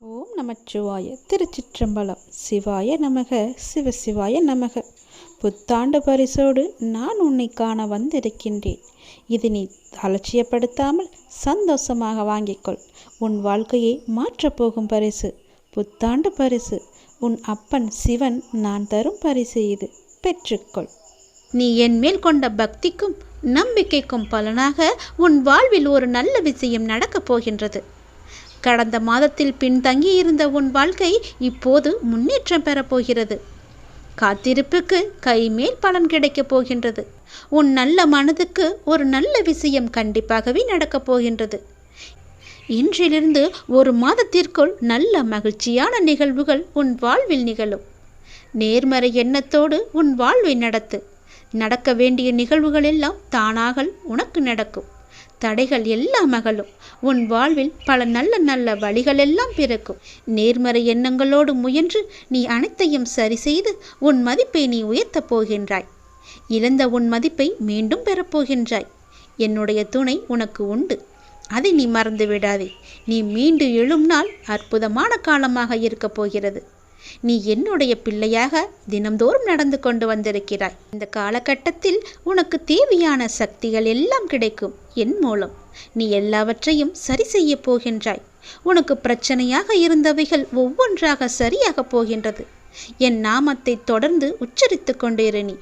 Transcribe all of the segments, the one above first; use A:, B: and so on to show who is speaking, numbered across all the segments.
A: ஓம் நமச்சிவாய திருச்சிற்றம்பலம். சிவாய நமக சிவசிவாய நமக. புத்தாண்டு பரிசோடு நான் உன்னை காண வந்திருக்கின்றேன். இது நீ அலட்சியப்படுத்தாமல் சந்தோஷமாக வாங்கிக்கொள் உன் வாழ்க்கையை மாற்றப் போகும் பரிசு. புத்தாண்டு பரிசு. உன் அப்பன் சிவன் நான் தரும் பரிசு இது. பெற்றுக்கொள்
B: நீ என் மேல் கொண்ட பக்திக்கும் நம்பிக்கைக்கும் பலனாக உன் வாழ்வில் ஒரு நல்ல விஷயம் நடக்கப் போகின்றது. கடந்த மாதத்தில் பின்தங்கியிருந்த உன் வாழ்க்கை இப்போது முன்னேற்றம் பெறப்போகிறது காத்திருப்புக்கு கைமேல் பலன் கிடைக்கப் போகின்றது. உன் நல்ல மனதுக்கு ஒரு நல்ல விஷயம் கண்டிப்பாகவே நடக்கப் போகின்றது. இன்றிலிருந்து ஒரு மாதத்திற்குள் நல்ல மகிழ்ச்சியான நிகழ்வுகள் உன் வாழ்வில் நிகழும். நேர்மறை எண்ணத்தோடு உன் வாழ்வை நடத்து. நடக்க வேண்டிய நிகழ்வுகள் எல்லாம் தானாக உனக்கு நடக்கும். தடைகள் எல்லாம் அகலும். உன் வாழ்வில் பல நல்ல நல்ல வழிகள் எல்லாம் பிறக்கும். நேர்மறை எண்ணங்களோடு முயன்று நீ அனைத்தையும் சரி செய்து உன் மதிப்பை நீ உயர்த்தப் போகின்றாய். இழந்த உன் மதிப்பை மீண்டும் பெறப்போகின்றாய் என்னுடைய துணை உனக்கு உண்டு. அதை நீ மறந்து விடாதே. நீ மீண்டு எழும் நாள் அற்புதமான காலமாக இருக்கப் போகிறது. நீ என்னுடைய பிள்ளையாக தினம்தோறும் நடந்து கொண்டு வந்திருக்கிறாய். இந்த காலகட்டத்தில் உனக்கு தேவையான சக்திகள் எல்லாம் கிடைக்கும் என் மூலம். நீ எல்லாவற்றையும் சரி செய்ய போகின்றாய். உனக்கு பிரச்சனையாக இருந்தவைகள் ஒவ்வொன்றாக சரியாக போகின்றது. என் நாமத்தை தொடர்ந்து உச்சரித்து கொண்டிரு நீ.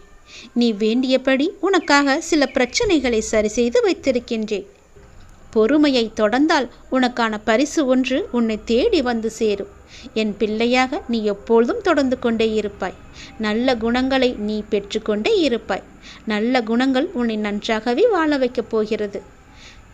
B: நீ வேண்டியபடி உனக்காக சில பிரச்சனைகளை சரி செய்து வைத்திருக்கின்றேன். பொறுமையை தொடர்ந்தால் உனக்கான பரிசு ஒன்று உன்னை தேடி வந்து சேரும். என் பிள்ளையாக நீ எப்பொழுதும் தொடர்ந்து கொண்டே இருப்பாய். நல்ல குணங்களை நீ பெற்றுக்கொண்டே இருப்பாய். நல்ல குணங்கள் உன்னை நன்றாகவே வாழ வைக்கப் போகிறது.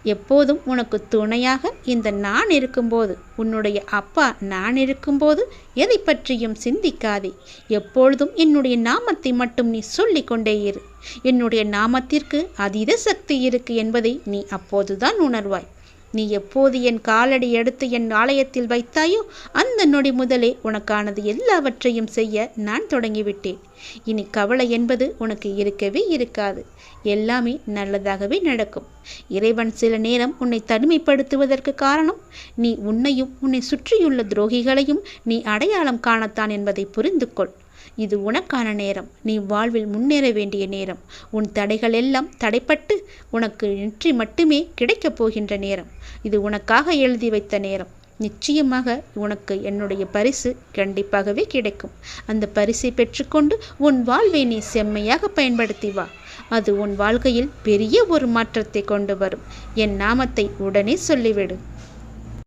B: எப்போதும் உனக்கு துணையாக இந்த நான் இருக்கும்போது உன்னுடைய அப்பா நான் இருக்கும்போது எதை பற்றியும் சிந்திக்காதே. எப்பொழுதும் என்னுடைய நாமத்தை மட்டும் நீ சொல்லிக்கொண்டே இரு. என்னுடைய நாமத்திற்கு அதீத சக்தி இருக்கு என்பதை நீ அப்போதுதான் உணர்வாய். நீ எப்போது என் காலடி எடுத்து என் ஆலயத்தில் வைத்தாயோ அந்த நொடி முதலே உனக்கானது எல்லாவற்றையும் செய்ய நான் தொடங்கிவிட்டேன். இனி கவலை என்பது உனக்கு இருக்கவே இருக்காது. எல்லாமே நல்லதாகவே நடக்கும். இறைவன் சில நேரம் உன்னை தனிமைப்படுத்துவதற்கு காரணம் நீ உன்னையும் உன்னை சுற்றியுள்ள துரோகிகளையும் நீ அடையாளம் காணத்தான் என்பதை புரிந்து கொள் இது உனக்கான நேரம். நீ வாழ்வில் முன்னேற வேண்டிய நேரம். உன் தடைகள் எல்லாம் தடைப்பட்டு உனக்கு வெற்றி மட்டுமே கிடைக்கப் போகின்ற நேரம். இது உனக்காக எழுதி வைத்த நேரம். நிச்சயமாக உனக்கு என்னுடைய பரிசு கண்டிப்பாகவே கிடைக்கும். அந்த பரிசை பெற்றுக்கொண்டு உன் வாழ்வை நீ செம்மையாக பயன்படுத்தி வா. அது உன் வாழ்க்கையில் பெரிய ஒரு மாற்றத்தை கொண்டு வரும். என் நாமத்தை உடனே சொல்லிவிடு.